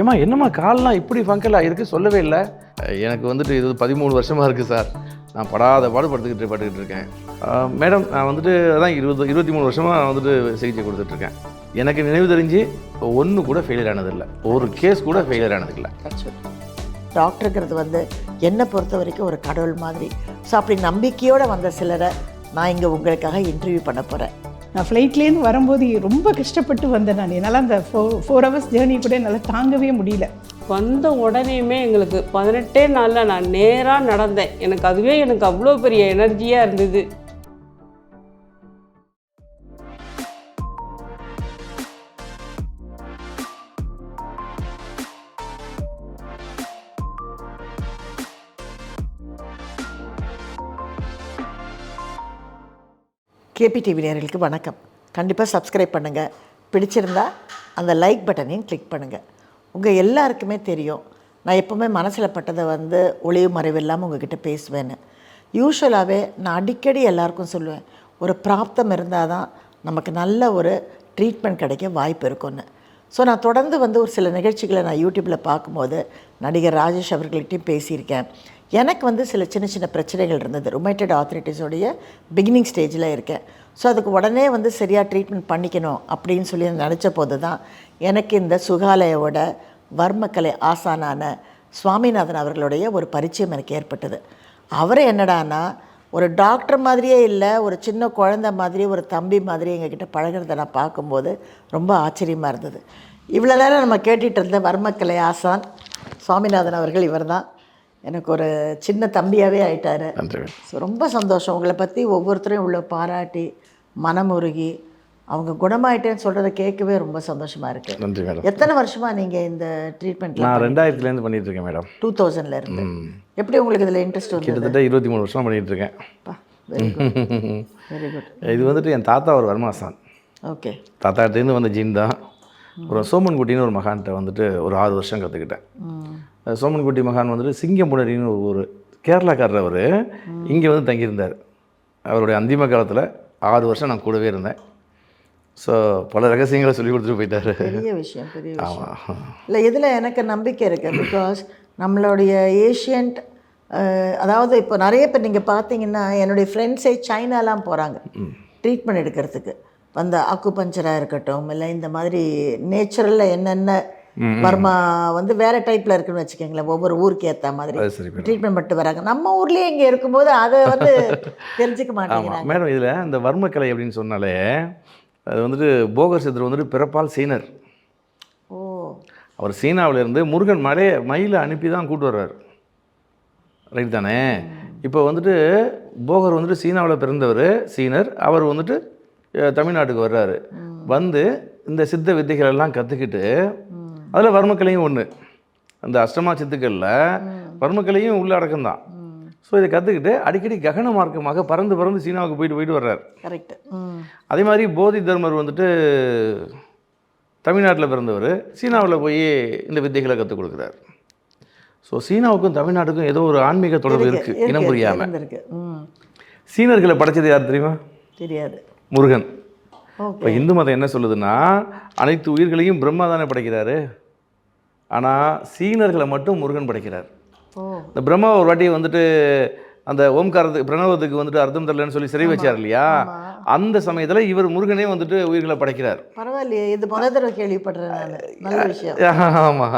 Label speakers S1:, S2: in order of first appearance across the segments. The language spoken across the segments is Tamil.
S1: ஏம்மா என்னம்மா கால்லாம் இப்படி ஃபங்கலாக இருக்குது சொல்லவே இல்லை. எனக்கு வந்துட்டு இது பதிமூணு வருஷமாக இருக்குது சார். நான் படாத பாடுபடுத்துக்கிட்டு பட்டுக்கிட்டு இருக்கேன். மேடம் நான் வந்துட்டு அதான் இருபது இருபத்தி மூணு வருஷமாக வந்துட்டு சிகிச்சை கொடுத்துட்ருக்கேன் எனக்கு நினைவு தெரிஞ்சு ஒன்று கூட ஃபெயிலியர் ஆனதில்லை. ஒரு கேஸ் கூட ஃபெயிலியர் ஆனதில்லை.
S2: டாக்டருங்கிறது வந்து என்னை பொறுத்த வரைக்கும் ஒரு கடவுள் மாதிரி. ஸோ அப்படி நம்பிக்கையோடு வந்த சிலரை நான் இங்கே உங்களுக்காக இன்டர்வியூ பண்ண போகிறேன்
S3: நான் ஃப்ளைட்லேருந்து வரும்போது ரொம்ப கஷ்டப்பட்டு வந்தேன் நான். என்னால் அந்த ஃபோ ஃபோர் ஹவர்ஸ் ஜேர்னி கூட என்னால் தாங்கவே முடியல.
S4: வந்த உடனேயுமே எங்களுக்கு பதினெட்டே நாளில் நான் நேராக நடந்தேன். எனக்கு அதுவே எனக்கு அவ்வளோ பெரிய எனர்ஜியாக இருந்தது.
S2: கேபி டிவி நேர்களுக்கு வணக்கம். கண்டிப்பாக சப்ஸ்கிரைப் பண்ணுங்கள் பிடிச்சிருந்தா அந்த லைக் பட்டனையும் கிளிக் பண்ணுங்கள் உங்கள் எல்லாருக்குமே தெரியும். நான் எப்போவுமே மனசில் பட்டதை வந்து ஒளிவு மறைவு இல்லாமல் உங்ககிட்ட பேசுவேன்னு. யூஸ்வலாகவே நான் அடிக்கடி எல்லாருக்கும் சொல்லுவேன். ஒரு பிராப்தம் இருந்தால் தான் நமக்கு நல்ல ஒரு ட்ரீட்மெண்ட் கிடைக்க வாய்ப்பு இருக்கும்னு. ஸோ நான் தொடர்ந்து வந்து ஒரு சில நிகழ்ச்சிகளை நான் யூடியூப்பில் பார்க்கும்போது நடிகர் ராஜேஷ் அவர்கள்ட்டையும் பேசியிருக்கேன். எனக்கு வந்து சில சின்ன சின்ன பிரச்சனைகள் இருந்தது. ருமைட்டட் ஆர்த்ரைட்டிஸோடைய பிகினிங் ஸ்டேஜில் இருக்கேன். ஸோ அதுக்கு உடனே வந்து சரியாக ட்ரீட்மெண்ட் பண்ணிக்கணும் அப்படின்னு சொல்லி நினச்ச போது தான் எனக்கு இந்த சுகாலயோட வர்மக்கலை ஆசானான சுவாமிநாதன் அவர்களுடைய ஒரு பரிச்சயம் எனக்கு ஏற்பட்டது. அவர் என்னடான்னா ஒரு டாக்டர் மாதிரியே இல்லை ஒரு சின்ன குழந்தை மாதிரி ஒரு தம்பி மாதிரி எங்ககிட்ட பழகுறத நான் பார்க்கும்போது ரொம்ப ஆச்சரியமாக இருந்தது. இவ்வளோ நேரம் நம்ம கேட்டுகிட்டு இருந்த வர்மக்கலை ஆசான் சுவாமிநாதன் அவர்கள் இவர் தான் எனக்கு ஒரு சின்ன தம்பியாகவே ஆயிட்டாரு.
S1: நன்றி மேடம்.
S2: ஸோ ரொம்ப சந்தோஷம். உங்களை பற்றி ஒவ்வொருத்தரையும் உள்ள பாராட்டி மனமுருகி அவங்க குணமாயிட்டேன்னு சொல்கிறத கேட்கவே ரொம்ப சந்தோஷமாக இருக்குது
S1: நன்றி மேடம்.
S2: எத்தனை வருஷமாக நீங்கள் இந்த ட்ரீட்மெண்ட்டில்
S1: நான் ரெண்டாயிரத்துலேருந்து பண்ணிகிட்டு இருக்கேன் மேடம்.
S2: டூ தௌசண்ட்ல இருந்து. எப்படி உங்களுக்கு இதில் இன்ட்ரெஸ்ட் வந்தது
S1: கிட்டத்தட்ட இருபத்தி மூணு வருஷமாக பண்ணிகிட்டு இருக்கேன்
S2: வெரி குட்
S1: இது வந்துட்டு என் தாத்தா ஒரு வர்மாசான்
S2: ஓகே
S1: தாத்தாட்டேருந்து வந்த ஜீன் தான். அப்புறம் சோமன்குட்டின்னு ஒரு மகான்கிட்ட வந்துட்டு ஒரு ஆறு வருஷம் கற்றுக்கிட்டேன் சோமன்குட்டி மகான் வந்துட்டு சிங்கம்புணரின்னு ஒரு ஊர் கேரளாக்காரர் அவர். இங்கே வந்து தங்கியிருந்தார். அவருடைய அந்திம காலத்தில் ஆறு வருஷம் நான் கூடவே இருந்தேன். ஸோ பல ரகசியங்களை சொல்லி கொடுத்துட்டு போயிட்டாரு.
S2: பெரிய விஷயம் பெரிய விஷயம். இல்லை இதில் எனக்கு நம்பிக்கை இருக்குது பிகாஸ் நம்மளுடைய ஏஷியன்ட் அதாவது இப்போ நிறைய பேர் நீங்கள் பார்த்தீங்கன்னா என்னுடைய ஃப்ரெண்ட்ஸே சைனாலாம் போகிறாங்க ட்ரீட்மெண்ட் எடுக்கிறதுக்கு. அந்த அக்குபஞ்சராக இருக்கட்டும் இல்லை இந்த மாதிரி நேச்சுரலில் என்னென்ன வர்மா வந்து வேறு டைப்பில் இருக்குன்னு வச்சுக்கோங்களேன் ஒவ்வொரு ஊருக்கு ஏற்ற மாதிரி ட்ரீட்மெண்ட் பண்ணிட்டு வராங்க. நம்ம ஊர்லேயே இங்கே இருக்கும்போது அதை வந்து தெரிஞ்சுக்க மாட்டேங்கிறாங்க.
S1: மேடம் இதில் இந்த வர்மக்கலை அப்படின்னு சொன்னாலே அது வந்துட்டு போகர் சித்தர் வந்துட்டு பிறப்பால் சீனர்.
S2: ஓ.
S1: அவர் சீனாவிலேருந்து முருகன் மலைய மயிலை அனுப்பி தான் கூட்டு வர்றாரு. ரைட் தானே? இப்போ வந்துட்டு போகர் வந்துட்டு சீனாவில் பிறந்தவர் சீனர் அவர் வந்துட்டு தமிழ்நாட்டுக்கு வர்றாரு. வந்து இந்த சித்த வித்தைகள் எல்லாம் கற்றுக்கிட்டு அதில் வர்மக்கலையும் ஒன்று அந்த அஷ்டமா சித்துக்களில் வர்மக்கலையும் உள்ள அடக்கம் தான் ஸோ இதை கற்றுக்கிட்டு அடிக்கடி ககன மார்க்கமாக பறந்து பறந்து சீனாவுக்கு போயிட்டு போயிட்டு வர்றாரு.
S2: கரெக்ட்
S1: அதே மாதிரி போதி தர்மர் வந்துட்டு தமிழ்நாட்டில் பிறந்தவர். சீனாவில் போய் இந்த வித்தைகளை கற்றுக் கொடுக்குறாரு. ஸோ சீனாவுக்கும் தமிழ்நாட்டுக்கும் ஏதோ ஒரு ஆன்மீக தொடர்பு
S2: இருக்கு,
S1: இருக்குது இனம்
S2: இருக்கு,
S1: புரியாமல் சீனர்களை படைச்சது யார் தெரியுமா?
S2: தெரியாது.
S1: முருகன். இப்போ இந்து மதம் என்ன சொல்லுதுன்னா அனைத்து உயிர்களையும் பிரம்மா தானே படைக்கிறாரு. ஆனால் சீனர்களை மட்டும் முருகன் படைக்கிறார். இந்த பிரம்மா ஒரு வாட்டி வந்துட்டு அந்த ஓம்காரத்துக்கு பிரணவத்துக்கு வந்துட்டு அர்த்தம் தரலன்னு சொல்லி சிறை வச்சார் இல்லையா? அந்த சமயத்தில் இவர் முருகனே வந்துட்டு உயிர்களை படைக்கிறார்.
S2: பரவாயில்லையே இது முதல் தடவை கேள்விப்படுறேன்
S1: ஆமாம்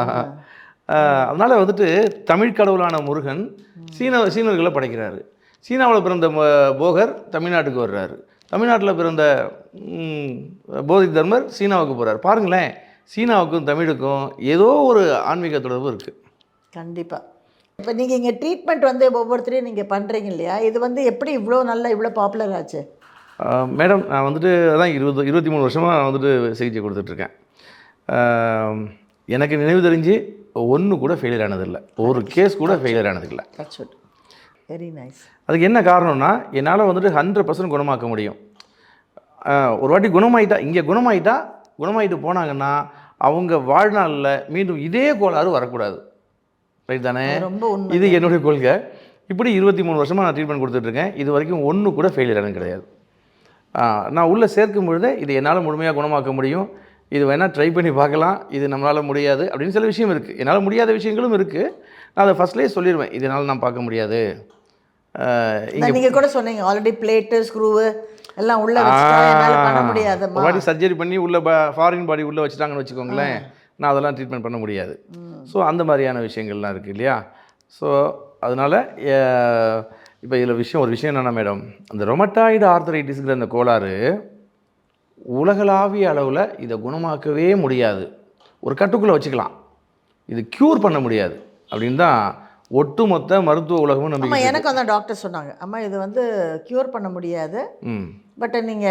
S1: அதனால் வந்துட்டு தமிழ் கடவுளான முருகன் சீன சீனர்களை படைக்கிறாரு. சீனாவில் பிறந்த போகர் தமிழ்நாட்டுக்கு வர்றாரு. தமிழ்நாட்டில் பிறந்த போதி தர்மர் சீனாவுக்கு போகிறார் பாருங்களேன் சீனாவுக்கும் தமிழுக்கும் ஏதோ ஒரு ஆன்மீக தொடர்பு இருக்குது
S2: கண்டிப்பாக இப்போ நீங்கள் இங்கே ட்ரீட்மெண்ட் வந்து ஒவ்வொருத்தரையும் நீங்கள் பண்ணுறீங்க இல்லையா? இது வந்து எப்படி இவ்வளோ நல்லா இவ்வளோ பாப்புலர் ஆச்சு?
S1: மேடம் நான் வந்துட்டு அதான் இருபது இருபத்தி மூணு வருஷமாக நான் வந்துட்டு சிகிச்சை கொடுத்துட்ருக்கேன் எனக்கு நினைவு தெரிஞ்சு ஒன்று கூட ஃபெயிலியர் ஆனதில்லை. ஒரு கேஸ் கூட ஃபெயிலியர் ஆனதில்லை.
S2: வெரி நைஸ்
S1: அதுக்கு என்ன காரணம்னா என்னால் வந்துட்டு ஹண்ட்ரட் பர்சன்ட் குணமாக்க முடியும். ஒரு வாட்டி குணமாயிட்டா இங்கே குணமாயிட்டா குணமாயிட்டு போனாங்கன்னா அவங்க வாழ்நாளில் மீண்டும் இதே கோளாறு வரக்கூடாது. ரைட் தானே?
S2: ரொம்ப
S1: இது என்னுடைய கொள்கை. இப்படி இருபத்தி மூணு வருஷமாக நான் ட்ரீட்மெண்ட் கொடுத்துட்ருக்கேன். இது வரைக்கும் ஒன்று கூட ஃபெயிலியர் ஆனது கிடையாது. நான் உள்ளே சேர்க்கும் பொழுதே இது என்னால் முழுமையாக குணமாக்க முடியும். இது வேணால் ட்ரை பண்ணி பார்க்கலாம். இது நம்மளால் முடியாது. அப்படின்னு சில விஷயம் இருக்குது என்னால் முடியாத விஷயங்களும் இருக்குது நான் அதை ஃபஸ்ட்லேயே சொல்லிடுவேன் இதனால் நான் பார்க்க முடியாது. இங்கே
S2: நீங்க கூட சொன்னீங்க. ஆல்ரெடி பிளேட்டு ஸ்க்ரூவு எல்லாம் உள்ள என்னால பண்ண
S1: ஒரு வாட்டி சர்ஜரி பண்ணி உள்ள ஃபாரின் பாடி உள்ளே வச்சுட்டாங்கன்னு வச்சுக்கோங்களேன் நான் அதெல்லாம் ட்ரீட்மெண்ட் பண்ண முடியாது. ஸோ அந்த மாதிரியான விஷயங்கள்லாம் இருக்குது இல்லையா? ஸோ அதனால் இப்போ இதில் விஷயம் ஒரு விஷயம் என்னென்னா மேடம் அந்த ரொமட்டாய்டு ஆர்த்தரைட்டிஸ்ங்கிற அந்த கோளாறு உலகளாவிய அளவில் இதை குணமாக்கவே முடியாது. ஒரு கட்டுக்குள்ளே வச்சுக்கலாம். இது க்யூர் பண்ண முடியாது. அப்படின்னு தான் ஒட்டுமொத்த மருத்துவ உலகமும் நம்பிக்கை
S2: எனக்கு அந்த டாக்டர் சொன்னாங்க. அம்மா இது வந்து க்யூர் பண்ண முடியாது.
S1: ம்.
S2: பட் நீங்க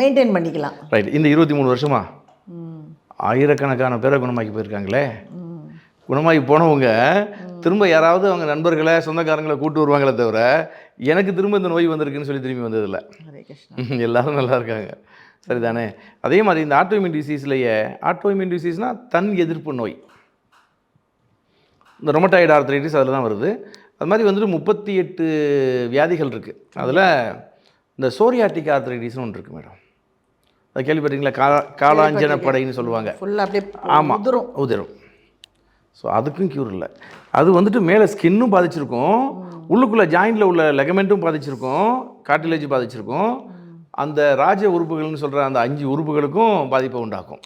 S2: மெயின்டைன் பண்ணிக்கலாம்.
S1: ரைட் இந்த இருபத்தி மூணு வருஷமா. ஆயிரக்கணக்கான பேரை குணமாக்கி போயிருக்காங்களே. குணமாகி போனவங்க திரும்ப யாராவது அவங்க நண்பர்களை சொந்தக்காரங்களை கூட்டு வருவாங்களே தவிர எனக்கு திரும்ப இந்த நோய் வந்திருக்குன்னு சொல்லி திரும்பி வந்ததில்லை. எல்லாரும் நல்லா இருக்காங்க. சரிதானே? அதே மாதிரி இந்த ஆட்டோமின் டிசீஸ்லேயே ஆட்டோமின் டிசீஸ்னால் தன் எதிர்ப்பு நோய். இந்த ரொமட்டாய்டு ஆர்த்ரைட்டிஸ் அதில் தான் வருது. அது மாதிரி வந்துட்டு முப்பத்தி எட்டு வியாதிகள் இருக்குது அதில் இந்த சோரியாட்டிக் ஆர்த்ரைட்டிஸ்னு ஒன்று இருக்குது மேடம். அது கேள்விப்பட்டீங்களா கா காலாஞ்சன படைன்னு சொல்லுவாங்க. ஆமாம்
S2: உதிரும்.
S1: உதிரும். ஸோ அதுக்கும் க்யூர் இல்லை. அது வந்துட்டு மேலே ஸ்கின்னும் பாதிச்சிருக்கும். உள்ளுக்குள்ளே ஜாயிண்டில் உள்ள லெகமெண்ட்டும் பாதிச்சிருக்கும். கார்டிலேஜ் பாதிச்சிருக்கும். அந்த ராஜ உறுப்புகள்னு சொல்கிற அந்த அஞ்சு உறுப்புகளுக்கும் பாதிப்பை உண்டாக்கும்.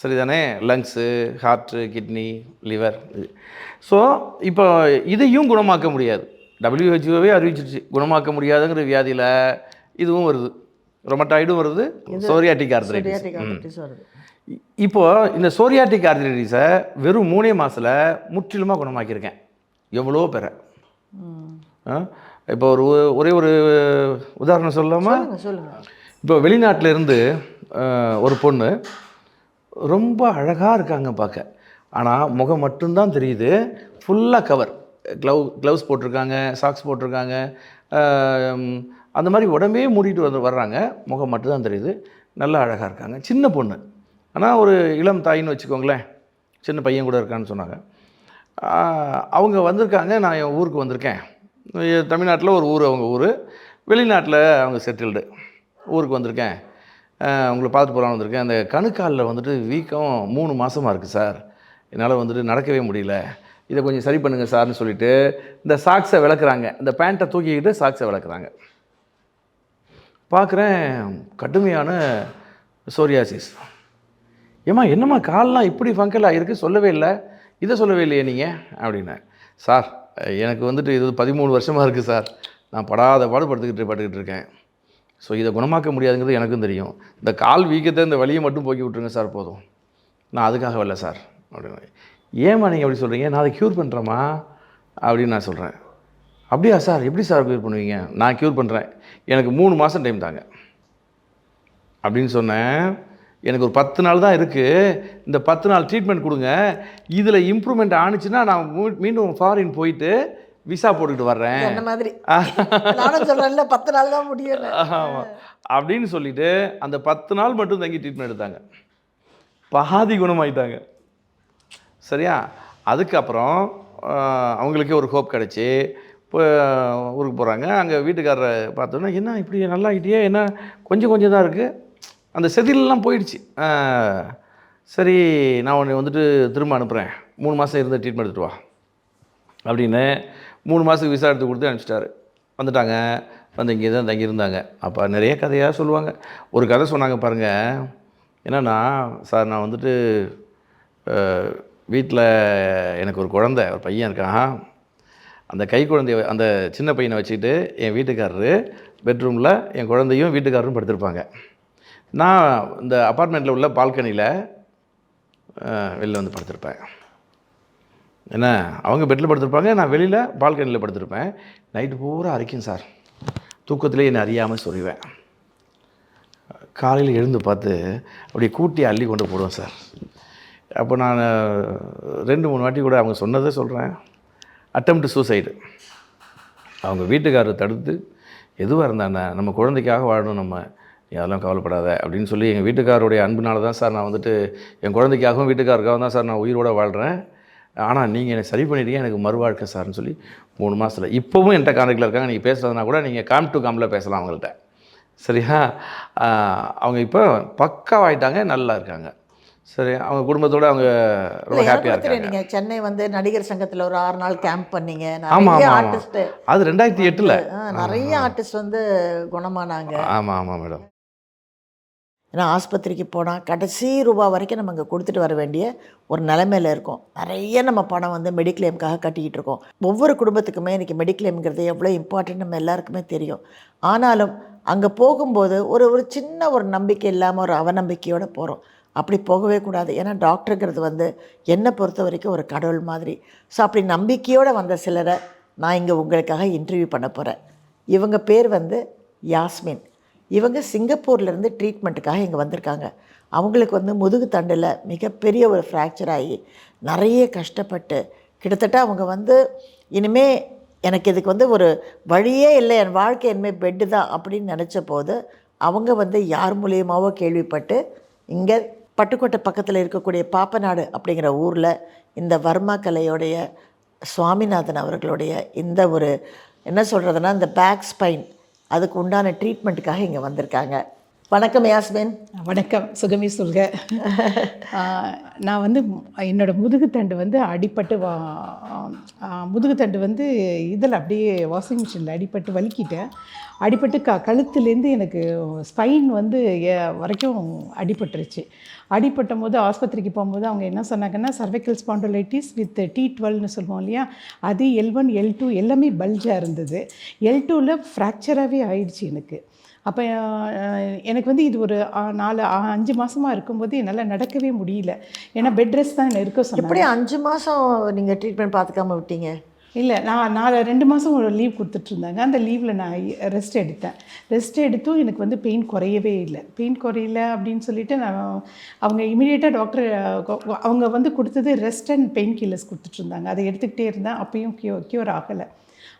S1: சரிதானே? Lungs heart kidney liver so இப்போ இதையும் குணமாக்க முடியாது. டபிள்யூஹெச்ஓவே அறிவிச்சிருச்சு. குணமாக்க முடியாதுங்கிற வியாதியில் இதுவும் வருது. ரொமட்டாய்டும் வருது. சோரியாட்டிக் ஆர்த்ரைட்டிஸ்
S2: சரியாட்டிக் ஆர்த்திட்டிஸ் வருது.
S1: இ- இப்போ இந்த சோரியாட்டிக் ஆர்த்ரைட்டிஸை வெறும் மூணே மாசத்துல முற்றிலுமாக குணமாக்கியிருக்கேன். எவ்வளோ பேரை? இப்போ ஒரு ஒரே ஒரு உதாரணம்
S2: சொல்லுங்க
S1: இப்போ வெளிநாட்டுல இருந்து அஹ், ஒரு பொண்ணு ரொம்ப அழகாக இருக்காங்க பார்க்க. ஆனால் முகம் மட்டும்தான் தெரியுது. ஃபுல்லாக கவர் க்ளவ் க்ளவுஸ் போட்டிருக்காங்க சாக்ஸ் போட்டிருக்காங்க அந்த மாதிரி உடம்பே மூடிட்டு வந்து வர்றாங்க. முகம் மட்டும்தான் தெரியுது. நல்லா அழகாக இருக்காங்க. சின்ன பொண்ணு. ஆனால் ஒரு இளம் தாயின்னு வச்சுக்கோங்களேன். சின்ன பையன் கூட இருக்கான்னு சொன்னாங்க. அவங்க வந்திருக்காங்க. நான் என் ஊருக்கு வந்திருக்கேன். தமிழ்நாட்டில் ஒரு ஊர் அவங்க ஊர். வெளிநாட்டில் அவங்க செட்டில்டு ஊருக்கு வந்திருக்கேன். உங்களை பார்த்துட்டு போகலான்னு வந்திருக்கேன். அந்த கணுக்காலில் வந்துட்டு வீக்கம் மூணு மாதமாக இருக்குது சார். என்னால் வந்துட்டு நடக்கவே முடியல. இதை கொஞ்சம் சரி பண்ணுங்கள் சார்னு சொல்லிட்டு இந்த சாக்ஸை விளக்குறாங்க. இந்த பேண்ட்டை தூக்கிக்கிட்டு சாக்ஸை விளக்குறாங்க. பார்க்குறேன் கடுமையான சோரியாசிஸ் ஏம்மா என்னம்மா கால்லாம் இப்படி ஃபங்கலாக இருக்குது சொல்லவே இல்லை. இதை சொல்லவே இல்லையே நீங்கள் அப்படின்னேன் சார் எனக்கு வந்துட்டு இது பதிமூணு வருஷமாக இருக்குது சார். நான் படாத பாடுபடுத்துக்கிட்டு பட்டுக்கிட்டு இருக்கேன். ஸோ இதை குணமாக்க முடியாதுங்கிறது எனக்கும் தெரியும். இந்த கால் வீக்கத்தை இந்த வழியை மட்டும் போக்கி விட்ருங்க சார் போதும். நான் அதுக்காக வரல சார். அப்படின்னு. ஏம்மா நீங்கள் அப்படி சொல்கிறீங்க நான் அதை க்யூர் பண்ணுறேம்மா அப்படின்னு நான் சொல்கிறேன் அப்படியா சார்? எப்படி சார் க்யூர் பண்ணுவீங்க? நான் க்யூர் பண்ணுறேன் எனக்கு மூணு மாதம் டைம் தாங்க. அப்படின்னு சொன்னேன். எனக்கு ஒரு பத்து நாள் தான் இருக்குது இந்த பத்து நாள் ட்ரீட்மெண்ட் கொடுங்க. இதில் இம்ப்ரூவ்மெண்ட் ஆணுச்சுன்னா நான் மீண்டும் ஃபாரின் போயிட்டு விசா போட்டுக்கிட்டு வர்றேன்.
S2: என்ன மாதிரி? நானும் சொல்றேன்ல பத்து நாள் தான் முடியல
S1: ஆமாம் அப்படின்னு சொல்லிட்டு அந்த பத்து நாள் மட்டும் தங்கி ட்ரீட்மெண்ட் எடுத்தாங்க. பாதி குணமாயிட்டாங்க. சரியா? அதுக்கப்புறம் அவங்களுக்கே ஒரு ஹோப் கிடச்சி இப்போ ஊருக்கு போகிறாங்க அங்கே வீட்டுக்காரரை பார்த்தோன்னா என்ன இப்படி நல்லா ஆகிட்டியே என்ன கொஞ்சம் கொஞ்சம் தான் இருக்குது அந்த செதிலெலாம் போயிடுச்சு. சரி நான் உன்னை வந்துட்டு திரும்ப அனுப்புகிறேன் மூணு மாதம் இருந்து ட்ரீட்மெண்ட் எடுத்துட்டு வா. அப்படின்னு மூணு மாதத்துக்கு விசா எடுத்து கொடுத்து அனுப்பிச்சிட்டாரு. வந்துட்டாங்க. வந்து இங்கே தான் தங்கியிருந்தாங்க. அப்போ நிறைய கதையாக சொல்லுவாங்க. ஒரு கதை சொன்னாங்க பாருங்கள் என்னென்னா சார் நான் வந்துட்டு வீட்டில் எனக்கு ஒரு குழந்தை ஒரு பையன் இருக்கான். அந்த கை குழந்தைய அந்த சின்ன பையனை வச்சுக்கிட்டு என் வீட்டுக்காரரு பெட்ரூமில் என் குழந்தையும் வீட்டுக்காரரும் படுத்திருப்பாங்க. நான் இந்த அப்பார்ட்மெண்ட்டில் உள்ள பால்கனியில் வெளில வந்து படுத்திருப்பேன். என்ன? அவங்க பெட்டில் படுத்திருப்பாங்க நான் வெளியில் பால்கனியில் படுத்திருப்பேன். நைட்டு பூரா அரைக்கும் சார். தூக்கத்திலே என்னை அறியாமல் சொல்லுவேன் காலையில் எழுந்து பார்த்து அப்படியே கூட்டி அள்ளி கொண்டு போடுவேன் சார். அப்போ நான் ரெண்டு மூணு வாட்டி கூட அவங்க சொன்னதை சொல்கிறேன் அட்டம்ப்ட் சூசைடு அவங்க வீட்டுக்காரர் தடுத்து எதுவாக இருந்தாண்ணே நம்ம குழந்தைக்காக வாழணும் நம்ம. நீ அதெல்லாம் கவலைப்படாத. அப்படின்னு சொல்லி எங்கள் வீட்டுக்காரருடைய அன்புனால தான் சார் நான் வந்துட்டு என் குழந்தைக்காகவும் வீட்டுக்காருக்காகவும் தான் சார் நான் உயிரோட வாழ்கிறேன் ஆனால் நீங்கள் என்னை சரி பண்ணிட்டீங்க எனக்கு மறுவாழ்க்கை சார்னு சொல்லி மூணு மாதத்தில் இப்போவும் என்கிட்ட கான்டாக்டில் இருக்காங்க. நீங்கள் பேசுகிறதுனா கூட நீங்கள் காம் டு காமில் பேசலாம் அவங்கள்ட்ட. சரியா? அவங்க இப்போ பக்காவாயிட்டாங்க நல்லா இருக்காங்க. சரி அவங்க குடும்பத்தோட அவங்க ரொம்ப ஹாப்பியாக இருக்காங்க.
S2: நீங்கள் சென்னை வந்து நடிகர் சங்கத்தில் ஒரு ஆறு நாள் கேம்ப் பண்ணீங்க. நிறைய
S1: ஆமாம்
S2: ஆர்டிஸ்ட்டு
S1: அது ரெண்டாயிரத்தி எட்டில்.
S2: நிறைய ஆர்டிஸ்ட் வந்து குணமானாங்க.
S1: ஆமாம் ஆமாம் மேடம்.
S2: ஏன்னா ஆஸ்பத்திரிக்கு போனால் கடைசி ரூபா வரைக்கும் நம்ம இங்கே கொடுத்துட்டு வர வேண்டிய ஒரு நிலைமையில இருக்கோம். நிறைய நம்ம பணம் வந்து மெடிக்ளைம்காக கட்டிக்கிட்டு இருக்கோம். ஒவ்வொரு குடும்பத்துக்குமே இன்றைக்கி மெடிக்ளைம்ங்கிறது எவ்வளோ இம்பார்ட்டன்ட் நம்ம எல்லாருக்குமே தெரியும். ஆனாலும் அங்கே போகும்போது ஒரு ஒரு சின்ன ஒரு நம்பிக்கை இல்லாமல் ஒரு அவநம்பிக்கையோடு போகிறோம் அப்படி போகவே கூடாது. ஏன்னா டாக்டருங்கிறது வந்து என்னை பொறுத்த வரைக்கும் ஒரு கடவுள் மாதிரி. ஸோ அப்படி நம்பிக்கையோடு வந்த சிலரை நான் இங்கே உங்களுக்காக இன்டர்வியூ பண்ண போகிறேன் இவங்க பேர் வந்து யாஸ்மின். இவங்க சிங்கப்பூர்லேருந்து ட்ரீட்மெண்ட்டுக்காக இங்கே வந்திருக்காங்க. அவங்களுக்கு வந்து முதுகு தண்டில் மிகப்பெரிய ஒரு ஃப்ராக்சர் ஆகி நிறைய கஷ்டப்பட்டு கிட்டத்தட்ட அவங்க வந்து இனிமே எனக்கு இதுக்கு வந்து ஒரு வழியே இல்லை. என் வாழ்க்கை இனிமேல் பெட்டு தான் அப்படின்னு நினச்ச போது அவங்க வந்து யார் மூலியமாகவோ கேள்விப்பட்டு இங்கே பட்டுக்கோட்டை பக்கத்தில் இருக்கக்கூடிய பாப்பநாடு அப்படிங்கிற ஊரில் இந்த வர்மா கலையோடைய சுவாமிநாதன் அவர்களுடைய இந்த ஒரு என்ன சொல்கிறதுனா இந்த பேக் ஸ்பைன் அதுக்கு உண்டான ட்ரீட்மெண்ட்டுக்காக இங்கே வந்திருக்காங்க. வணக்கம் யாஸ்மின்.
S3: வணக்கம் சுகமி சொல்க. நான் வந்து என்னோட முதுகுத்தண்டு வந்து அடிப்பட்டு வா முதுகுத்தண்டு வந்து இதில் அப்படியே வாஷிங் மிஷினில் அடிப்பட்டு வலிக்கிட்டேன். அடிபட்டு க கழுத்துலேருந்து எனக்கு ஸ்பைன் வந்து வரைக்கும் அடிபட்டுருச்சு. அடிபட்டும் போது ஆஸ்பத்திரிக்கு போகும்போது அவங்க என்ன சொன்னாங்கன்னா சர்வைக்கல் ஸ்பாண்டோலைட்டிஸ் வித் டி டுவெல்னு சொல்லுவோம் இல்லையா? அது எல் ஒன் எல் டூ எல்லாமே பல்ஜாக இருந்தது. எல் டூவில் ஃப்ராக்சராகவே ஆயிடுச்சு எனக்கு. அப்போ எனக்கு வந்து இது ஒரு நாலு அஞ்சு மாசமா இருக்கும்போது என்னால் நடக்கவே முடியல. ஏன்னா பெட் ரெஸ்ட் தான் இருக்க சொன்னாங்க.
S2: எப்படி அஞ்சு மாதம் நீங்கள் ட்ரீட்மெண்ட் பார்த்துக்காம விட்டீங்க?
S3: இல்லை நான் நாலு ரெண்டு மாதம் ஒரு லீவ் கொடுத்துட்ருந்தாங்க அந்த லீவில் நான் ரெஸ்ட் எடுத்தேன். ரெஸ்ட் எடுத்தும் எனக்கு வந்து பெயின் குறையவே இல்லை. பெயின் குறையல அப்படின்னு சொல்லிட்டு நான் அவங்க இமீடியட்டாக டாக்டர் அவங்க வந்து கொடுத்தது ரெஸ்ட் அண்ட் பெயின் கில்லர்ஸ் கொடுத்துட்ருந்தாங்க அதை எடுத்துக்கிட்டே இருந்தேன். அப்பயும் க்யூ க்யூர் ஆகலை.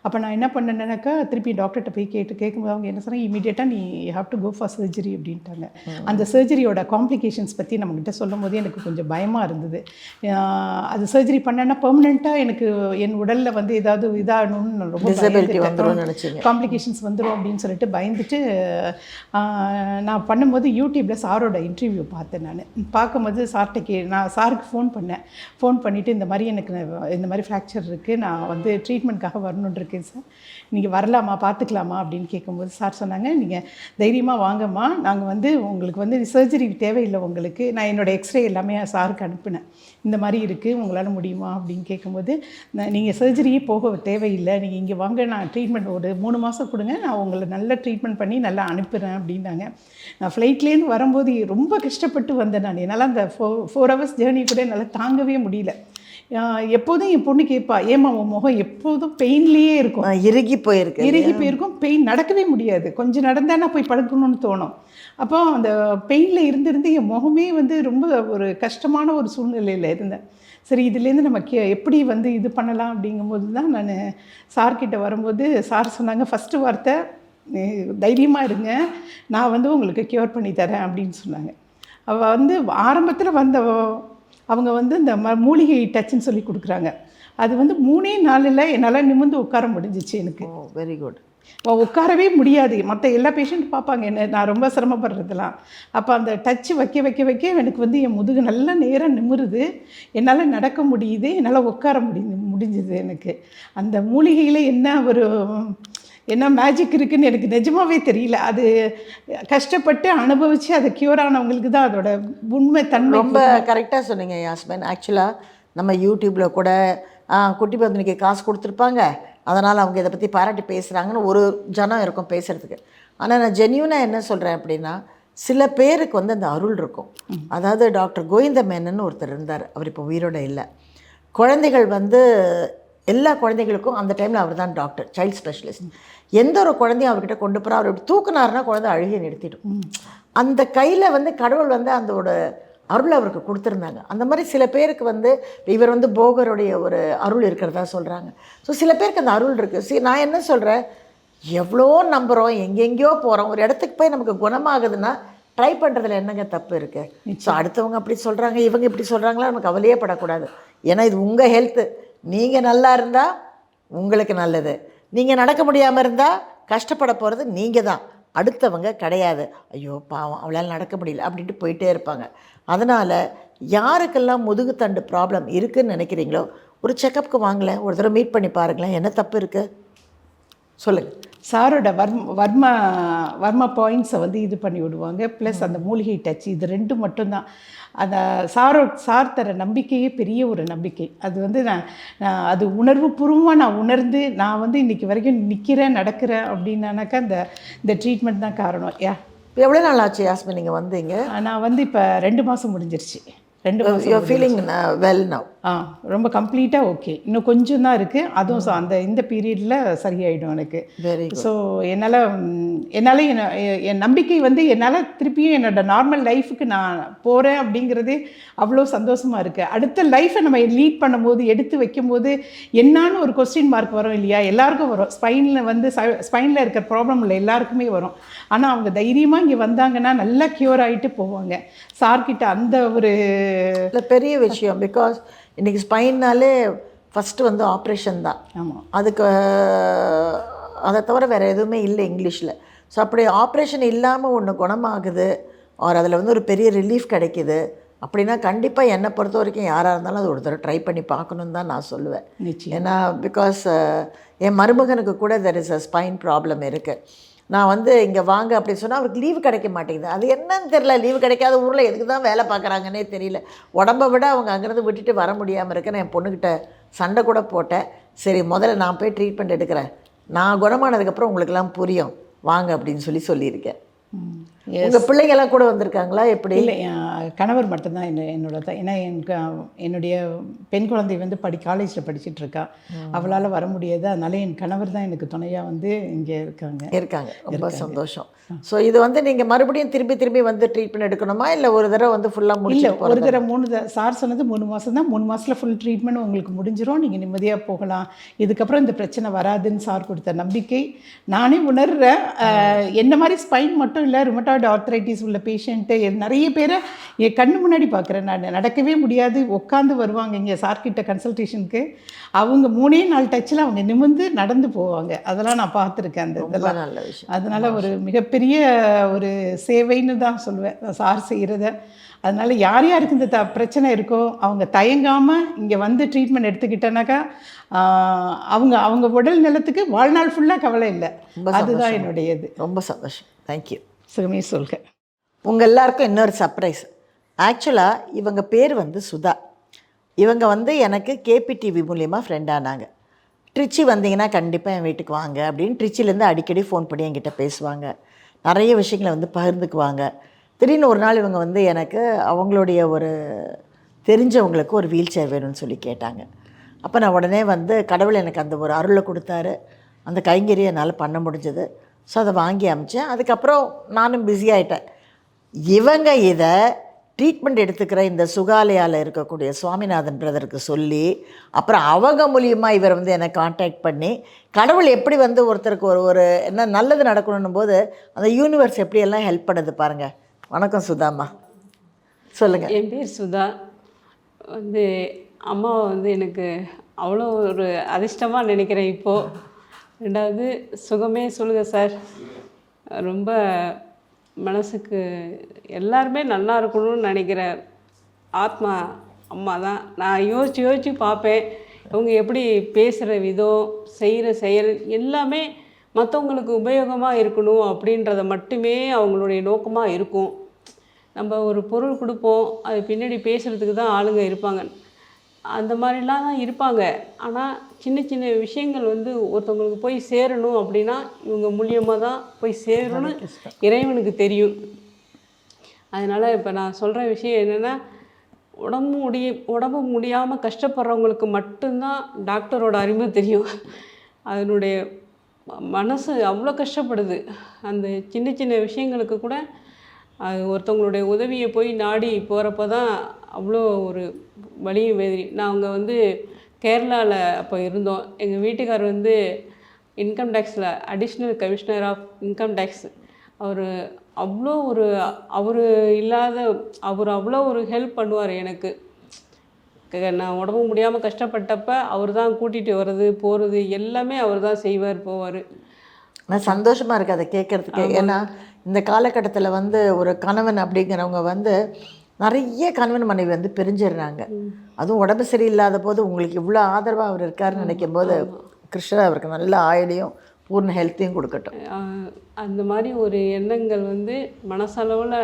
S3: அப்போ நான் என்ன பண்ணேன்னாக்கா திருப்பி டாக்டர்கிட்ட போய் கேட்டு கேட்கும்போது அவங்க என்ன சொன்னாங்க இமீடியட்டாக நீ have to go for surgery அப்படின்ட்டாங்க. அந்த சர்ஜரியோட காம்ப்ளிகேஷன்ஸ் பற்றி நம்மக்கிட்ட சொல்லும் போது எனக்கு கொஞ்சம் பயமாக இருந்தது. அது சர்ஜரி பண்ணேன்னா பெர்மனெண்ட்டாக எனக்கு என் உடலில் வந்து ஏதாவது இதாகணும்னு ரொம்ப. காம்ப்ளிகேஷன்ஸ் வந்துடும் அப்படின்னு சொல்லிட்டு பயந்துட்டு நான் பண்ணும்போது யூடியூப்பில் சாரோட இன்டர்வியூ பார்த்தேன் நான். பார்க்கும்போது சார்கிட்ட கே நான் சாருக்கு ஃபோன் பண்ணேன். ஃபோன் பண்ணிவிட்டு இந்த மாதிரி எனக்கு இந்த மாதிரி ஃப்ராக்சர் இருக்குது நான் வந்து ட்ரீட்மெண்ட்காக வரணுன்னு இருக்கேன் சார். நீங்கள் வரலாமா பார்த்துக்கலாமா அப்படின்னு கேட்கும்போது சார் சொன்னாங்க நீங்கள் தைரியமாக வாங்கம்மா. நாங்கள் வந்து உங்களுக்கு வந்து சர்ஜரி தேவையில்லை உங்களுக்கு. நான் என்னோட எக்ஸ்ரே எல்லாமே சாருக்கு அனுப்பினேன். இந்த மாதிரி இருக்குது உங்களால் முடியுமா? அப்படின்னு கேட்கும்போது நீங்கள் சர்ஜரியே போக தேவையில்லை. நீங்கள் இங்கே வாங்க நான் ட்ரீட்மெண்ட் ஒரு மூணு மாதம் கொடுங்க. நான் உங்களை நல்ல ட்ரீட்மெண்ட் பண்ணி நல்லா அனுப்புகிறேன் அப்படின்னாங்க. நான் ஃப்ளைட்லேருந்து வரும்போது ரொம்ப கஷ்டப்பட்டு வந்தேன் நான். என்னால் அந்த ஃபோ ஃபோர் ஹவர்ஸ் ஜேர்னி கூட என்னால் தாங்கவே முடியல. எப்போதும் என் பொண்ணு கேட்பா ஏமா உன் முகம் எப்போதும் பெயின்லேயே இருக்கும்.
S2: இறுகி போயிருக்கு
S3: இறுகி போயிருக்கும் பெயின் நடக்கவே முடியாது. கொஞ்சம் நடந்தா நான் போய் படுக்கணும்னு தோணும். அப்போ அந்த பெயினில் இருந்திருந்து என் முகமே வந்து ரொம்ப ஒரு கஷ்டமான ஒரு சூழ்நிலையில் இருந்தேன். சரி இதுலேருந்து நம்ம கே எப்படி வந்து இது பண்ணலாம் அப்படிங்கும்போது தான் நான் சார்கிட்ட வரும்போது சார் சொன்னாங்க ஃபஸ்ட்டு வார்த்தை தைரியமாக இருங்க. நான் வந்து உங்களுக்கு க்யூர் பண்ணி தரேன் அப்படின்னு சொன்னாங்க. அவள் வந்து ஆரம்பத்தில் வந்த அவங்க வந்து இந்த ம மூலிகை டச்சுன்னு சொல்லி கொடுக்குறாங்க. அது வந்து மூணே நாளில் என்னால் நிமிர்ந்து உட்கார முடிஞ்சிச்சு எனக்கு.
S2: வெரி குட்
S3: உட்காரவே முடியாது. மற்ற எல்லா பேஷண்ட் பார்ப்பாங்க என்ன நான் ரொம்ப சிரமப்படுறதெல்லாம் அப்போ அந்த டச்சு வைக்க வைக்க வைக்க எனக்கு வந்து என் முதுகு நல்லா நேராக நிமிருது. என்னால் நடக்க முடியுது. என்னால் உட்கார முடியுது முடிஞ்சுது எனக்கு. அந்த மூலிகையில் என்ன ஒரு என்ன மேஜிக் இருக்குன்னு எனக்கு நிஜமாவே தெரியல. அது கஷ்டப்பட்டு அனுபவித்து அதை க்யூர் ஆனவங்களுக்கு தான் அதோட உண்மை தன்மை
S2: ரொம்ப கரெக்டாக சொன்னீங்க யாஸ்மின் ஆக்சுவலாக நம்ம யூடியூப்பில் கூட குட்டி பந்தனிக்கு காசு கொடுத்துருப்பாங்க. அதனால் அவங்க இதை பற்றி பாராட்டி பேசுகிறாங்கன்னு ஒரு ஜனம் இருக்கும் பேசுகிறதுக்கு ஆனால் நான் ஜென்யூனாக என்ன சொல்கிறேன் அப்படின்னா சில பேருக்கு வந்து அந்த அருள் இருக்கும். அதாவது டாக்டர் கோவிந்த மேனன் ஒருத்தர் இருந்தார். அவர் இப்போ உயிரோட இல்லை. குழந்தைகள் வந்து எல்லா குழந்தைகளுக்கும் அந்த டைமில் அவர் தான் டாக்டர் சைல்ட் ஸ்பெஷலிஸ்ட் எந்த ஒரு குழந்தையும் அவர்கிட்ட கொண்டு போகிறா அவர் இப்படி தூக்குனாருன்னா குழந்தை அழுகி நிறுத்திடும். அந்த கையில் வந்து கடவுள் வந்து அதோட அருள் அவருக்கு கொடுத்துருந்தாங்க. அந்த மாதிரி சில பேருக்கு வந்து இவர் வந்து போகருடைய ஒரு அருள் இருக்கிறதா சொல்கிறாங்க ஸோ சில பேருக்கு அந்த அருள் இருக்குது சரி நான் என்ன சொல்கிறேன் எவ்வளோ நம்புகிறோம் எங்கெங்கேயோ போகிறோம் ஒரு இடத்துக்கு போய் நமக்கு குணமாகுதுன்னா ட்ரை பண்ணுறதுல என்னங்க தப்பு இருக்குது ஸோ அடுத்தவங்க அப்படி சொல்கிறாங்க இவங்க இப்படி சொல்கிறாங்களா நமக்கு கவலையே படக்கூடாது. ஏன்னா இது உங்கள் ஹெல்த்து நீங்கள் நல்லா இருந்தால் உங்களுக்கு நல்லது. நீங்கள் நடக்க முடியாமல் இருந்தால் கஷ்டப்பட போகிறது நீங்கள் தான் அடுத்தவங்க கிடையாது. ஐயோ பாவம் அவளால் நடக்க முடியல அப்படின்ட்டு போயிட்டே இருப்பாங்க. அதனால் யாருக்கெல்லாம் முதுகுத்தண்டு ப்ராப்ளம் இருக்குதுன்னு நினைக்கிறீங்களோ ஒரு செக்கப்புக்கு வாங்கலை ஒரு தடவை மீட் பண்ணி பாருங்களேன் என்ன தப்பு இருக்குது சொல்லுங்கள்
S3: சாரோட வர்ம வர்மா வர்மா பாயிண்ட்ஸை வந்து இது பண்ணி விடுவாங்க. ப்ளஸ் அந்த மூலிகை டச் இது ரெண்டு மட்டும்தான். அந்த சாரோ சார் தர நம்பிக்கையே பெரிய ஒரு நம்பிக்கை. அது வந்து நான் நான் அது உணர்வு பூர்வமாக நான் உணர்ந்து நான் வந்து இன்றைக்கி வரைக்கும் நிற்கிறேன் நடக்கிறேன் அப்படின்னாக்கா இந்த இந்த ட்ரீட்மெண்ட் தான் காரணம். யா?
S2: எவ்வளோ நாள் ஆச்சு யாஸ்மின் நீங்கள் வந்தீங்க?
S3: நான் வந்து இப்போ ரெண்டு மாதம் முடிஞ்சிருச்சு. ரெண்டு மாதம்
S2: ஃபீலிங் வெல் நவ்
S3: ஆ ரொம்ப கம்ப்ளீட்டாக ஓகே. இன்னும் கொஞ்சம் தான் இருக்குது அதுவும் so அந்த இந்த பீரியடில் சரியாயிடும் எனக்கு. ஸோ என்னால் என்னால் என் என் நம்பிக்கை வந்து என்னால் திருப்பியும் என்னோட நார்மல் லைஃபுக்கு நான் போகிறேன் அப்படிங்கிறதே அவ்வளோ சந்தோஷமாக இருக்குது அடுத்த லைஃப்பை நம்ம லீட் பண்ணும்போது எடுத்து வைக்கும்போது என்னான்னு ஒரு கொஸ்டின் மார்க் வரும் இல்லையா? எல்லாருக்கும் வரும். ஸ்பைனில் வந்து ஸ்பைனில் இருக்கிற ப்ராப்ளம் இல்லை எல்லாருக்குமே வரும். ஆனால் அவங்க தைரியமாக இங்கே வந்தாங்கன்னா நல்லா க்யூர் ஆகிட்டு போவாங்க. சார்கிட்ட அந்த ஒரு
S2: பெரிய விஷயம். பிகாஸ் இன்றைக்கி ஸ்பைன்னாலே ஃபஸ்ட்டு வந்து ஆப்ரேஷன் தான்.
S3: ஆமாம்
S2: அதுக்கு அதை தவிர வேறு எதுவுமே இல்லை இங்கிலீஷில். ஸோ அப்படி ஆப்ரேஷன் இல்லாமல் ஒன்று குணமாகுது ஆர் அதில் வந்து ஒரு பெரிய ரிலீஃப் கிடைக்குது அப்படின்னா கண்டிப்பாக என்னை பொறுத்த வரைக்கும் யாராக இருந்தாலும் அது ஒரு தடவை ட்ரை பண்ணி பார்க்கணுன்னு தான் நான் சொல்லுவேன். ஏன்னா பிகாஸ் என் மருமகனுக்கு கூட there is a spine problem இருக்குது நான் வந்து இங்கே வாங்க அப்படின்னு சொன்னால் அவருக்கு லீவு கிடைக்க மாட்டேங்குது. அது என்னன்னு தெரில லீவு கிடைக்காத ஊரில் எதுக்கு தான் வேலை பார்க்குறாங்கன்னே தெரியல. உடம்ப விட அவங்க அங்கேருந்து விட்டுட்டு வர முடியாமல் இருக்க நான் என் பொண்ணுக்கிட்ட சண்டை கூட போட்டேன். சரி முதல்ல நான் போய் ட்ரீட்மெண்ட் எடுக்கிறேன். நான் குணமானதுக்கப்புறம் உங்களுக்கெல்லாம் புரியும். வாங்க அப்படின்னு சொல்லி சொல்லியிருக்கேன். உங்கள் பிள்ளைங்கெல்லாம் கூட வந்திருக்காங்களா? எப்படி?
S3: இல்லை என் கணவர் மட்டும்தான் என்ன என்னோட தான் ஏன்னா எனக்கு என்னுடைய பெண் குழந்தை வந்து படி காலேஜில் படிச்சிட்டு இருக்கா. அவளால் வர முடியாது. அதனால என் கணவர் தான் எனக்கு துணையாக வந்து இங்கே இருக்காங்க.
S2: இருக்காங்க. ரொம்ப சந்தோஷம். ஸோ இது வந்து நீங்கள் மறுபடியும் திரும்பி திரும்பி வந்து ட்ரீட்மெண்ட் எடுக்கணுமா? இல்லை ஒரு தடவை வந்து ஃபுல்லாக முடிச்சு
S3: ஒரு தடவை மூணு சார் சொன்னது மூணு மாதம் தான். மூணு மாதத்தில் ஃபுல் ட்ரீட்மெண்ட் உங்களுக்கு முடிஞ்சிரும். நீங்கள் நிம்மதியாக போகலாம். இதுக்கப்புறம் இந்த பிரச்சனை வராதுன்னு சார் கொடுத்த நம்பிக்கை நானே உணர்றேன். அஹ், என்ன மாதிரி ஸ்பைன் மட்டும் இல்லை ருமட்டாய்டு ஆர்த்ரைட்டிஸ் உள்ள பேஷண்ட்டு நிறைய பேரை என் கண்ணு முன்னாடி பார்க்குறேன் நான். நடக்கவே முடியாது. உட்காந்து வருவாங்க இங்கே சார்கிட்ட கன்சல்டேஷனுக்கு அவங்க மூணே நாள் டச்சில் அவங்க நிமிர்ந்து நடந்து போவாங்க. அதெல்லாம் நான் பார்த்துருக்கேன் அந்த இதெல்லாம்.
S2: நல்ல விஷயம்.
S3: அதனால ஒரு மிகப்பெரிய ஒரு சேவைன்னு தான் சொல்லுவேன். சார் செய்கிறத அதனால யார் யாருக்கு இந்த த பிரச்சனை இருக்கோ அவங்க தயங்காமல் இங்கே வந்து ட்ரீட்மெண்ட் எடுத்துக்கிட்டேனாக்கா அவங்க அவங்க உடல் நலத்துக்கு வாழ்நாள் ஃபுல்லாக கவலை இல்லை. அதுதான்
S2: சந்தோஷம்.
S3: என்னுடைய இது
S2: ரொம்ப சந்தோஷம். தேங்க்யூ
S3: சிறுமி சொல்க.
S2: உங்கள் எல்லாருக்கும் இன்னொரு சர்ப்ரைஸ் ஆக்சுவலாக இவங்க பேர் வந்து சுதா. இவங்க வந்து எனக்கு கேபிடிவி மூலியமாக ஃப்ரெண்ட் ஆனாங்க. ட்ரிச்சி வந்தீங்கன்னா கண்டிப்பாக என் வீட்டுக்கு வாங்க அப்படின்னு ட்ரிச்சிலேருந்து அடிக்கடி ஃபோன் பண்ணி என்கிட்ட பேசுவாங்க. நிறைய விஷயங்களை வந்து பகிர்ந்துக்குவாங்க. திடீர்னு ஒரு நாள் இவங்க வந்து எனக்கு அவங்களுடைய ஒரு தெரிஞ்சவங்களுக்கு ஒரு வீல் சேர் வேணும்னு சொல்லி கேட்டாங்க. அப்போ நான் உடனே வந்து கடவுள் எனக்கு அந்த ஒரு அருளை கொடுத்தாரு. அந்த கைங்கரியை என்னால் பண்ண முடிஞ்சது. ஸோ அதை வாங்கி அமிச்சேன் அதுக்கப்புறம் நானும் பிஸி ஆகிட்டேன் இவங்க இதை ட்ரீட்மெண்ட் எடுத்துக்கிற இந்த சுகாலயாவில் இருக்கக்கூடிய சுவாமிநாதன் பிரதருக்கு சொல்லி அப்புறம் அவங்க மூலியமாக இவர் வந்து என்னை காண்டாக்ட் பண்ணி கடவுள் எப்படி வந்து ஒருத்தருக்கு ஒரு ஒரு என்ன நல்லது நடக்கணும் போது அந்த யூனிவர்ஸ் எப்படியெல்லாம் ஹெல்ப் பண்ணுது பாருங்கள் வணக்கம் சுதாம்மா சொல்லுங்கள்
S4: என் பேர் சுதா. வந்து அம்மா வந்து எனக்கு அவ்வளோ ஒரு அதிர்ஷ்டமாக நினைக்கிறேன் இப்போது ரெண்டாவது சுகமே சொல்லுங்க சார். ரொம்ப மனசுக்கு எல்லாருமே நல்லா இருக்கணும்னு நினைக்கிற ஆத்மா அம்மா தான். நான் யோசித்து யோசித்து பார்ப்பேன். இவங்க எப்படி பேசுகிற விதம் செய்கிற செயல் எல்லாமே மற்றவங்களுக்கு உபயோகமாக இருக்கணும் அப்படின்றத மட்டுமே அவங்களுடைய நோக்கமாக இருக்கும். நம்ம ஒரு பொருள் கொடுப்போம் அது பின்னாடி பேசுகிறதுக்கு தான் ஆளுங்க இருப்பாங்க. அந்த மாதிரிலாம் தான் இருப்பாங்க. ஆனால் சின்ன சின்ன விஷயங்கள் வந்து ஒருத்தவங்களுக்கு போய் சேரணும் அப்படின்னா இவங்க மூலியமாக தான் போய் சேரணும்னு இறைவனுக்கு தெரியும். அதனால் இப்போ நான் சொல்கிற விஷயம் என்னென்னா உடம்பு முடிய உடம்பு முடியாமல் கஷ்டப்படுறவங்களுக்கு மட்டும்தான் டாக்டரோட அருமை தெரியும். அதனுடைய மனசு அவ்வளோ கஷ்டப்படுது. அந்த சின்ன சின்ன விஷயங்களுக்கு கூட அது ஒருத்தவங்களுடைய உதவியை போய் நாடி போகிறப்ப தான் அவ்வளோ ஒரு வலியும் வேதனை. நாங்கள் வந்து கேரளாவில் அப்போ இருந்தோம். எங்கள் வீட்டுக்கார் வந்து income டேக்ஸில் additional commissioner of income tax அவர் அவ்வளோ ஒரு அவர் இல்லாத அவர் அவ்வளோ ஒரு ஹெல்ப் பண்ணுவார் எனக்கு. நான் உடம்பு முடியாமல் கஷ்டப்பட்டப்ப அவர் தான் கூட்டிகிட்டு வர்றது போகிறது எல்லாமே அவர் தான் செய்வார் போவார்.
S2: நான் சந்தோஷமாக இருக்குது அதை கேட்குறதுக்கு ஏன்னா இந்த காலகட்டத்தில் வந்து ஒரு கணவன் அப்படிங்கிறவங்க வந்து நிறைய கணவன் மனைவி வந்து பிரிஞ்சிடுறாங்க. அதுவும் உடம்பு சரியில்லாத போது உங்களுக்கு இவ்வளோ ஆதரவாக அவர் இருக்காருன்னு நினைக்கும் போது கிருஷ்ணர் அவருக்கு நல்ல ஆயுளையும் பூர்ண ஹெல்த்தையும் கொடுக்கட்டும்.
S4: அந்த மாதிரி ஒரு எண்ணங்கள் வந்து மனசளவில்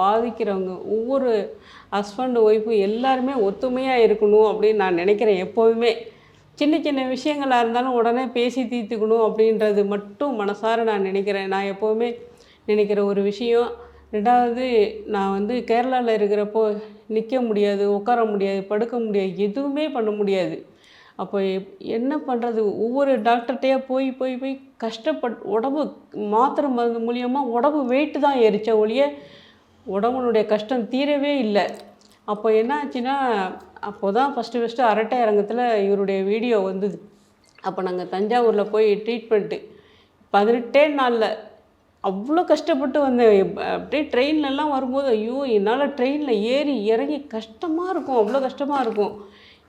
S4: பாதிக்கிறவங்க ஒவ்வொரு ஹஸ்பண்ட் ஒய்ஃபும் எல்லாருமே ஒத்துமையாக இருக்கணும் அப்படின்னு நான் நினைக்கிறேன் எப்போவுமே சின்ன சின்ன விஷயங்களாக இருந்தாலும் உடனே பேசி தீர்த்துக்கணும் அப்படின்றது மட்டும் மனசார நான் நினைக்கிறேன். நான் எப்போவுமே நினைக்கிற ஒரு விஷயம் ரெண்டாவது நான் வந்து கேரளாவில் இருக்கிறப்போ நிற்க முடியாது உட்கார முடியாது படுக்க முடியாது எதுவுமே பண்ண முடியாது. அப்போ என்ன பண்ணுறது ஒவ்வொரு டாக்டர்கிட்டையே போய் போய் போய் கஷ்டப்பட் உடம்பு மாத்திரை மருந்து மூலியமாக உடம்பு வெயிட்டு தான் ஏறிச்ச ஒழிய உடம்புனுடைய கஷ்டம் தீரவே இல்லை. அப்போ என்ன ஆச்சுன்னா அப்போ தான் ஃபஸ்ட்டு ஃபஸ்ட்டு அரட்டை அரங்கத்தில் இவருடைய வீடியோ வந்தது. அப்போ நாங்கள் தஞ்சாவூரில் போய் ட்ரீட்மெண்ட்டு பதினெட்டே நாளில் அவ்வளோ கஷ்டப்பட்டு வந்தேன் அப்படியே ட்ரெயின்லலாம் வரும்போது ஐயோ என்னால் ட்ரெயினில் ஏறி இறங்கி கஷ்டமாக இருக்கும் அவ்வளோ கஷ்டமாக இருக்கும்.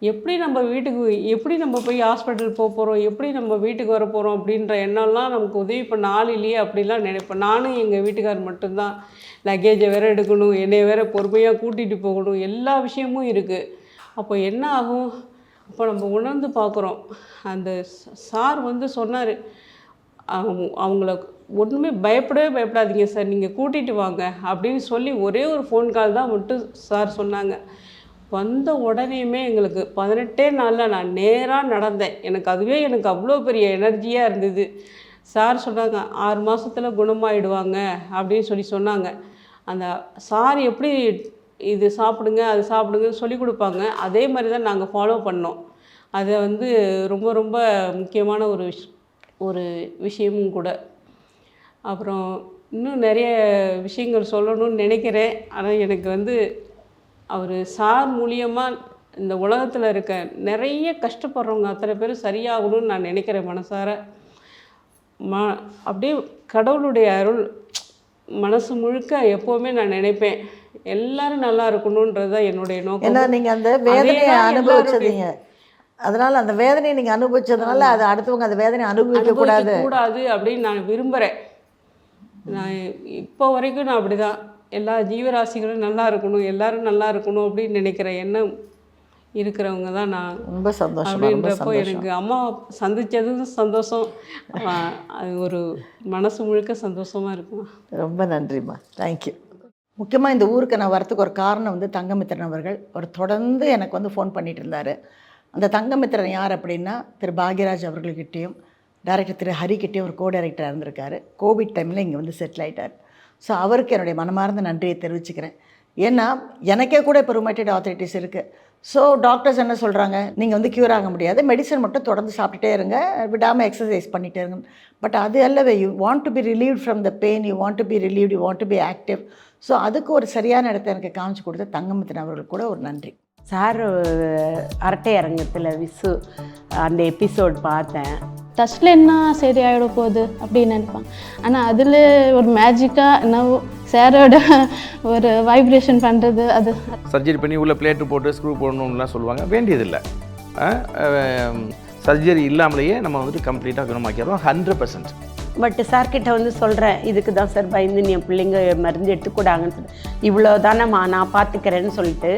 S4: எப்படி நம்ம வீட்டுக்கு எப்படி நம்ம போய் ஹாஸ்பிட்டல் போக போகிறோம் எப்படி நம்ம வீட்டுக்கு வர போகிறோம் அப்படின்ற எண்ணம்லாம் நமக்கு உதவி பண்ண ஆள் இல்லையே அப்படிலாம் நினைப்பேன். நானும் எங்கள் வீட்டுக்கார் மட்டும்தான். லக்கேஜை வேற எடுக்கணும் என்னை வேற பொறுமையாக கூட்டிகிட்டு போகணும் எல்லா விஷயமும் இருக்குது அப்போ என்ன ஆகும்? அப்போ நம்ம உணர்ந்து பார்க்குறோம். அந்த சார் வந்து சொன்னார் அவங்க அவங்கள ஒன்றுமே பயப்படவே பயப்படாதீங்க சார். நீங்கள் கூட்டிகிட்டு வாங்க அப்படின்னு சொல்லி ஒரே ஒரு ஃபோன் கால் தான் மட்டும் சார் சொன்னாங்க. வந்த உடனேயுமே எங்களுக்கு பதினெட்டே நாளில் நான் நேராக நடந்தேன். எனக்கு அதுவே எனக்கு அவ்வளோ பெரிய எனர்ஜியாக இருந்தது. சார் சொன்னாங்க ஆறு மாதத்தில் குணமாயிடுவாங்க அப்படின்னு சொல்லி சொன்னாங்க. அந்த சார் எப்படி இது சாப்பிடுங்க அது சாப்பிடுங்கன்னு சொல்லி கொடுப்பாங்க. அதே மாதிரி தான் நாங்கள் ஃபாலோ பண்ணோம். அதை வந்து ரொம்ப ரொம்ப முக்கியமான ஒரு விஷ் ஒரு விஷயமும் கூட. அப்புறம் இன்னும் நிறைய விஷயங்கள் சொல்லணும்னு நினைக்கிறேன். ஆனால் எனக்கு வந்து அவர் சார் மூலியமாக இந்த உலகத்தில் இருக்க நிறைய கஷ்டப்படுறவங்க அத்தனை பேரும் சரியாகணும்னு நான் நினைக்கிறேன் மனசார. ம அப்படியே கடவுளுடைய அருள் மனசு முழுக்க எப்போவுமே நான் நினைப்பேன். எல்லாரும் நல்லா இருக்கணுன்றது தான் என்னுடைய நோக்கம்.
S2: ஏன்னா நீங்கள் அந்த வேதனையை அனுபவிச்சதீங்க. அதனால அந்த வேதனையை நீங்கள் அனுபவிச்சதுனால அது அடுத்தவங்க அந்த வேதனையை அனுபவிக்க கூடாது
S4: கூடாது அப்படின்னு நான் விரும்புகிறேன் நான் இப்போ வரைக்கும் நான் அப்படிதான். எல்லா ஜீவராசிகளும் நல்லா இருக்கணும் எல்லாரும் நல்லா இருக்கணும் அப்படின்னு நினைக்கிற எண்ணம் இருக்கிறவங்க தான் நான்.
S2: ரொம்ப சந்தோஷமா
S4: அப்படின்றப்போ எனக்கு அம்மா சந்திச்சதும் சந்தோஷம். அது ஒரு மனசு முழுக்க சந்தோஷமா இருக்கும்?
S2: ரொம்ப நன்றிம்மா. தேங்க்யூ முக்கியமாக இந்த ஊருக்கு நான் வரத்துக்கு ஒரு காரணம் வந்து தங்கமித்திரன் அவர்கள். அவர் தொடர்ந்து எனக்கு வந்து ஃபோன் பண்ணிட்டு இருந்தார். அந்த தங்கமித்திரன் யார் அப்படின்னா திரு பாக்யராஜ் அவர்கள்கிட்டயும் டைரக்டர் திரு ஹரிக்கிட்டே ஒரு கோ டைரக்டராக இருந்திருக்காரு கோவிட் டைமில் இங்கே வந்து செட்டில் ஆயிட்டார். ஸோ அவருக்கு என்னுடைய மனமார்ந்த நன்றியை தெரிவிச்சுக்கிறேன். ஏன்னா எனக்கே கூட இப்போ ருமேட்டட் ஆத்தரைட்டிஸ் இருக்குது ஸோ டாக்டர்ஸ் என்ன சொல்கிறாங்க நீங்கள் வந்து க்யூர் ஆக முடியாது. மெடிசன் மட்டும் தொடர்ந்து சாப்பிட்டுட்டே இருங்க. விடாமல் எக்ஸசைஸ் பண்ணிகிட்டே இருங்க. பட் அது அல்லவே you want to be relieve from the pain you want to be relieve you want to be active so அதுக்கு ஒரு சரியான இடத்த எனக்கு காமிச்சு கொடுத்த தங்கமுத்தின் அவர்கள் கூட ஒரு நன்றி.
S5: சார் அரட்டை அரங்கத்தில் விசு அந்த எபிசோட் பார்த்தேன்.
S6: டஸ்ட்டில் என்ன சரி ஆகிட போகுது அப்படின்னு நினைப்பான். ஆனால் அதில் ஒரு மேஜிக்காக என்னவோ சாரோட ஒரு வைப்ரேஷன் பண்ணுறது அது.
S1: சர்ஜரி பண்ணி உள்ள பிளேட்டு போட்டு ஸ்க்ரூ போடணும்லாம் சொல்லுவாங்க. வேண்டியதில்லை. சர்ஜரி இல்லாமலேயே நம்ம வந்துட்டு கம்ப்ளீட்டாக குணமாக்கிடுறோம் ஹண்ட்ரட் பர்சன்ட்
S5: பட் சார்கிட்ட வந்து சொல்கிறேன் இதுக்கு தான் சார் பயந்து நீ என் பிள்ளைங்க மருந்து எடுத்துக்கூடாங்கன்னு சொல்லி. இவ்வளோ தானேம்மா நான் பார்த்துக்கிறேன்னு சொல்லிட்டு.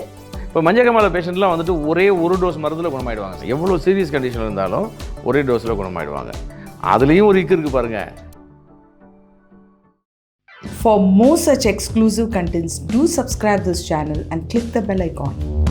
S1: இப்போ மஞ்சள் மஞ்சக்கமால பேஷண்ட்லாம் வந்துட்டு ஒரே ஒரு டோஸ் மருந்தில் குணமாயிடுவாங்க எவ்வளோ சீரியஸ் கண்டிஷன் இருந்தாலும் ஒரே டோஸில் குணமாயிடுவாங்க. அதுலேயும் ஒரு இக்கு இருக்குது பாருங்கள்
S7: For more such exclusive contents, do subscribe this channel and click the bell icon.